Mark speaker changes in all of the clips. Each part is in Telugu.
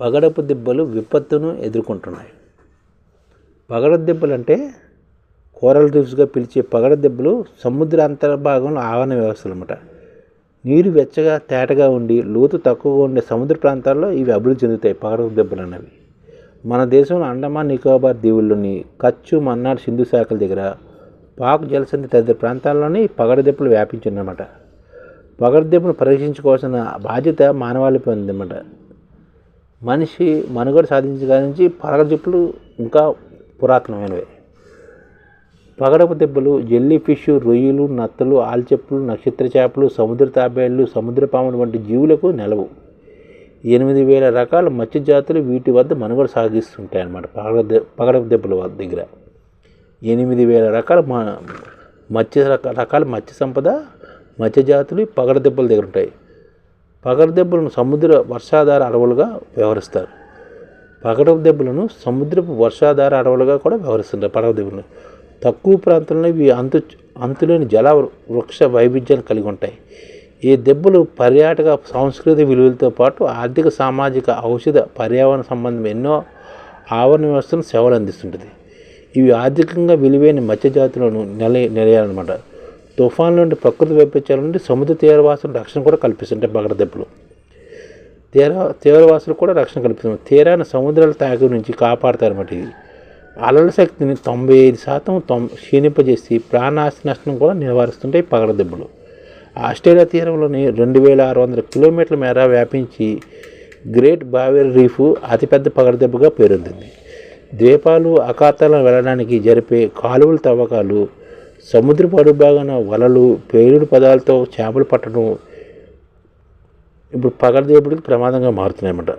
Speaker 1: పగడపు దెబ్బలు విపత్తును ఎదుర్కొంటున్నాయి. పగడ దెబ్బలు అంటే కోరల్ రీఫ్స్గా పిలిచే పగడ దెబ్బలు సముద్ర అంతర్భాగంలో ఆవరణ వ్యవస్థలు అన్నమాట నీరు వెచ్చగా తేటగా ఉండి లోతు తక్కువగా ఉండే సముద్ర ప్రాంతాల్లో ఇవి అభివృద్ధి చెందుతాయి పగడ దెబ్బలు అనేవి. మన దేశంలో అండమాన్ నికోబార్ దీవుల్లోని కచ్చు మన్నాడు సింధు శాఖల దగ్గర పాక్ జలసంధి తదితర ప్రాంతాల్లోని పగడ దెబ్బలు వ్యాపించిందన్నమాట పగడ దెబ్బను పరీక్షించుకోవాల్సిన బాధ్యత మానవాళిపై ఉందన్నమాట. మనిషి మనుగడ సాధించగా నుంచి పగడ ఇంకా పురాతనమైనవి. పగడపు దెబ్బలు జెల్లీ ఫిష్ రొయ్యలు నత్తలు ఆల్చెప్పులు నక్షత్ర చేపలు సముద్ర తాబేళ్ళు సముద్ర పాములు వంటి జీవులకు నెలవు. ఎనిమిది వేల రకాల మత్స్య జాతులు వీటి వద్ద మనుగడ సాగిస్తుంటాయి అన్నమాట పగడ పగడపు దెబ్బల వద్ద దగ్గర. ఎనిమిది వేల రకాల మత్స్య రక- రకాల మత్స్య సంపద మత్స్య జాతులు పగడ దెబ్బల దగ్గర ఉంటాయి. పగడ దెబ్బలను సముద్ర వర్షాధార అడవులుగా వ్యవహరిస్తారు. పగడపు దెబ్బలను సముద్రపు వర్షాధార అడవులుగా కూడా వ్యవహరిస్తుంటారు పడవ దెబ్బలను తక్కువ ప్రాంతంలో ఇవి అంతు అంతులేని జల వృక్ష వైవిధ్యాన్ని కలిగి ఉంటాయి. ఈ దెబ్బలు పర్యాటక సాంస్కృతిక విలువలతో పాటు ఆర్థిక సామాజిక ఔషధ పర్యావరణ సంబంధం ఎన్నో ఆవరణ వ్యవస్థను సేవలు అందిస్తుంటుంది ఇవి ఆర్థికంగా విలువైన మత్స్య జాతులను నిల నిలయాలన్నమాట. తుఫాన్ల నుండి ప్రకృతి వైపరీత్యాల నుండి సముద్ర తీరవాసుల రక్షణ కూడా కల్పిస్తుంటాయి బగడదెబ్బలు తీర తీవ్రవాసులు కూడా రక్షణ కల్పిస్తుంది తీరాన సముద్రాల తాకి నుంచి కాపాడతారన్నమాట ఇది. అలల శక్తిని తొంభై ఐదు శాతం తొం క్షీణింపజేసి ప్రాణాస్తి నష్టం కూడా నివారిస్తుంటాయి పగడదెబ్బలు ఆస్ట్రేలియా తీరంలోని రెండు వేల ఆరు వందల కిలోమీటర్ల మేర వ్యాపించి గ్రేట్ బావేర్ రీఫ్ అతిపెద్ద పగడదెబ్బగా పేరొందింది. ద్వీపాలు అఖాతాలను వెళ్ళడానికి జరిపే కాలువల తవ్వకాలు సముద్రపు అడుగు భాగాన వలలు పేలుడు పదాలతో చేపలు పట్టడం ఇప్పుడు పగడదేపుడికి ప్రమాదంగా మారుతున్నాయన్నమాట.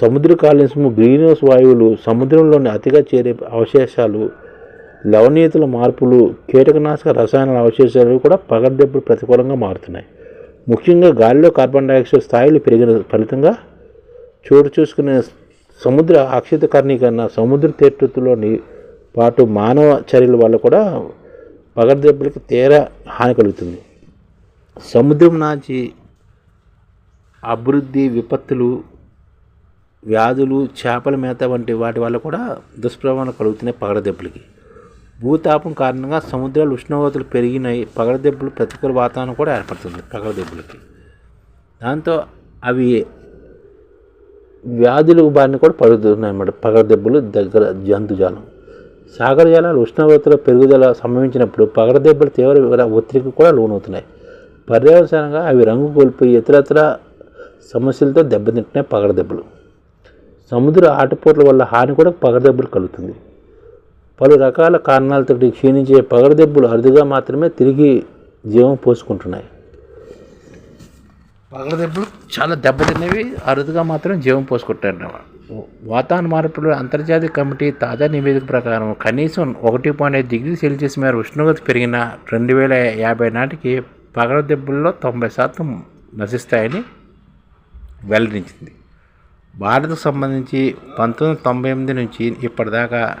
Speaker 1: సముద్ర కాలుష్యము గ్రీన్ హౌస్ వాయువులు సముద్రంలోని అతిగా చేరే అవశేషాలు లవణీయతల మార్పులు కీటకనాశక రసాయనాల అవశేషాలు కూడా పగడదెబ్బలు ప్రతికూలంగా మారుతున్నాయి. ముఖ్యంగా గాలిలో కార్బన్ డైఆక్సైడ్ స్థాయిలు పెరిగిన ఫలితంగా చోటు చూసుకునే సముద్ర అక్షిత కర్ణీకరణ సముద్ర తీర్థలోని పాటు మానవ చర్యల వల్ల కూడా పగడదెబ్బలకు తీర హాని కలుగుతుంది. సముద్రం నాచి అభివృద్ధి విపత్తులు వ్యాధులు చేపల మేత వంటి వాటి వల్ల కూడా దుష్ప్రభావం కలుగుతున్నాయి పగడదెబ్బలకి. భూతాపం కారణంగా సముద్రాలు ఉష్ణోగ్రతలు పెరిగినాయి. పగడదెబ్బలు ప్రతికూల వాతావరణం కూడా ఏర్పడుతుంది పగడదెబ్బలకి. దాంతో అవి వ్యాధులు బారిన కూడా పడుతున్నాయి అన్నమాట పగడదెబ్బలు దగ్గర జంతుజాలం. సాగర జలాలు ఉష్ణోగ్రతల పెరుగుదల సంభవించినప్పుడు పగడదెబ్బలు తీవ్ర ఒత్తిడికి కూడా లోనవుతున్నాయి. పర్యవసానంగా అవి రంగు కోల్పోయి ఇతరత్ర సమస్యలతో దెబ్బతింటున్నాయి పగడదెబ్బలు సముద్ర ఆటపోట్ల వల్ల హాని కూడా పగడదెబ్బలు కలుగుతుంది. పలు రకాల కారణాలతో క్షీణించే పగడదెబ్బలు అరుదుగా మాత్రమే తిరిగి జీవం పోసుకుంటున్నాయి. పగడదెబ్బలు చాలా దెబ్బతిన్నవి అరుదుగా మాత్రం జీవం పోసుకుంటున్నారు వాతావరణ మార్పులు అంతర్జాతీయ కమిటీ తాజా నివేదిక ప్రకారం కనీసం ఒకటి పాయింట్ ఐదు డిగ్రీ సెల్సియస్ మేర ఉష్ణోగ్రత పెరిగిన రెండు వేల యాభై నాటికి పగడ దెబ్బల్లో తొంభై శాతం నశిస్తాయని వెల్లడించింది. భారత్కు సంబంధించి పంతొమ్మిది వందల తొంభై ఎనిమిది నుంచి ఇప్పటిదాకా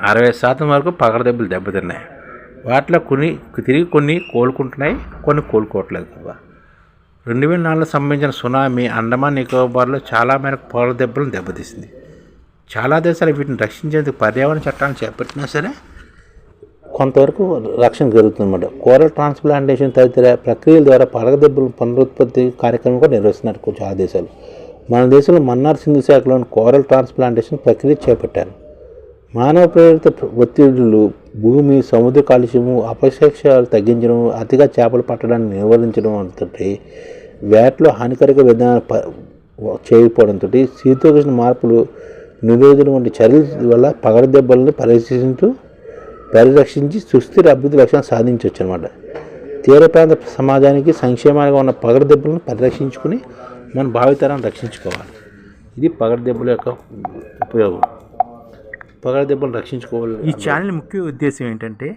Speaker 1: అరవై శాతం వరకు పగడ దెబ్బలు దెబ్బతిన్నాయి. వాటిలో కొన్ని తిరిగి కొన్ని కోలుకుంటున్నాయి కొన్ని కోలుకోవట్లేదు. కదా రెండు వేల నాలుగులో సంబంధించిన సునామీ అండమాన్ నికోబార్లో చాలా మేరకు పౌర దెబ్బలను దెబ్బతీసింది. చాలా దేశాలు వీటిని రక్షించేందుకు పర్యావరణ చట్టాలను చేపట్టినా సరే కొంతవరకు రక్షణ జరుగుతుందన్నమాట. కోరల్ ట్రాన్స్ప్లాంటేషన్ తదితర ప్రక్రియల ద్వారా పడగ దెబ్బల పునరుత్పత్తి కార్యక్రమం కూడా నిర్వహిస్తున్నారు కొంచెం చాలా దేశాలు. మన దేశంలో మన్నార్ సింధు శాఖలోని కోరల్ ట్రాన్స్ప్లాంటేషన్ ప్రక్రియ చేపట్టారు. మానవ ప్రేరిత ఒత్తిడులు భూమి సముద్ర కాలుష్యము అపశేక్షాలు తగ్గించడం అతిగా చేపలు పట్టడాన్ని నివారించడం అంతటి వ్యాట్లో హానికరక విధానాలు చేయకపోవడంతో శీతోష్ణ మార్పులు నిరోధన వంటి చర్యల వల్ల పగడ దెబ్బలను పరిరక్షించి సుస్థిర అభివృద్ధి లక్ష్యాన్ని సాధించవచ్చు అనమాట తీర ప్రాంత సమాజానికి సంక్షేమాలుగా ఉన్న పగడ దెబ్బలను పరిరక్షించుకుని మన భావితరాన్ని రక్షించుకోవాలి. ఇది పగడ దెబ్బల యొక్క ఉపయోగం. పగడదెబ్బలు రక్షించుకోవాలి.
Speaker 2: ఈ ఛానల్ ముఖ్య ఉద్దేశం ఏంటంటే